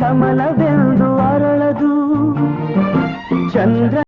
ಕಮಲವೆಂದು ಅರಳದು ಚಂದ್ರ